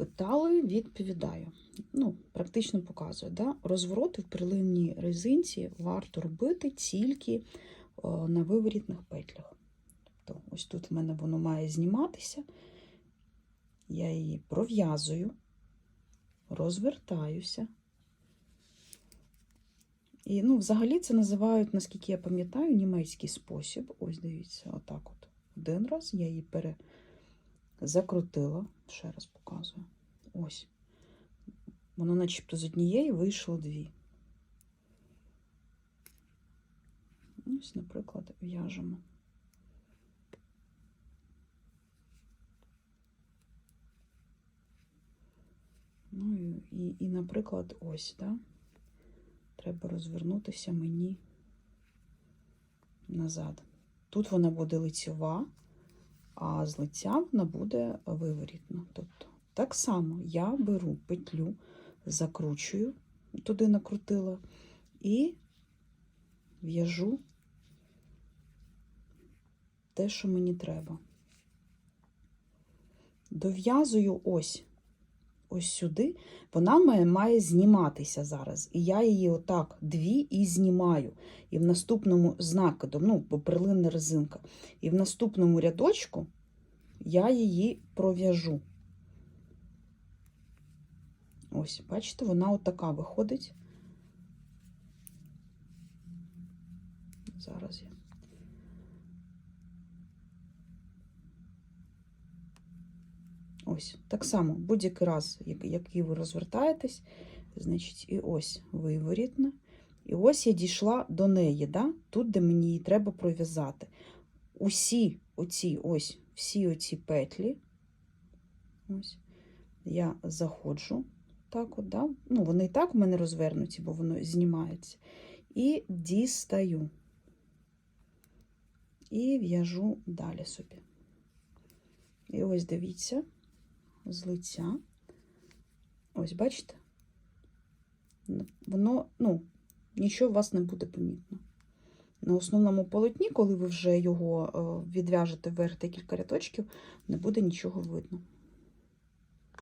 Питали, відповідаю. Ну, практично показую. Да? Розвороти в приливній резинці варто робити тільки о, на виворітних петлях. Тобто, ось тут в мене воно має зніматися. Я її пров'язую, розвертаюся. І, ну, взагалі це називають, наскільки я пам'ятаю, німецький спосіб. Ось дивіться, отак от. Один раз я її пере закрутила, ще раз показую. Ось. Воно начебто з однієї вийшло дві. Ось, наприклад, в'яжемо. Ну і, і, наприклад, ось, да? треба розвернутися мені назад. Тут вона буде лицьова, а з лиця вона буде виворітна. Тобто, так само я беру петлю, закручую, туди накрутила, і в'яжу те, що мені треба. Дов'язую ось, ось сюди, вона має, зніматися зараз. І я її отак дві і знімаю. І в наступному з ну, бо перлинна резинка, і в наступному рядочку я її пров'яжу. Ось, бачите, вона отака виходить. Зараз я. Ось, так само, будь-який раз, як- який ви розвертаєтесь, значить, і ось виворітна. І ось я дійшла до неї, да? тут, де мені її треба пров'язати. Усі оці, ось, всі оці петлі, ось, я заходжу, так от, да? ну, вони і так в мене розвернуті, бо воно знімається. І дістаю. І в'яжу далі собі. І ось дивіться, з лиця. Ось, бачите? Воно, ну, нічого у вас не буде помітно. На основному полотні, коли ви вже його е, відв'яжете вверх декілька рядочків, не буде нічого видно.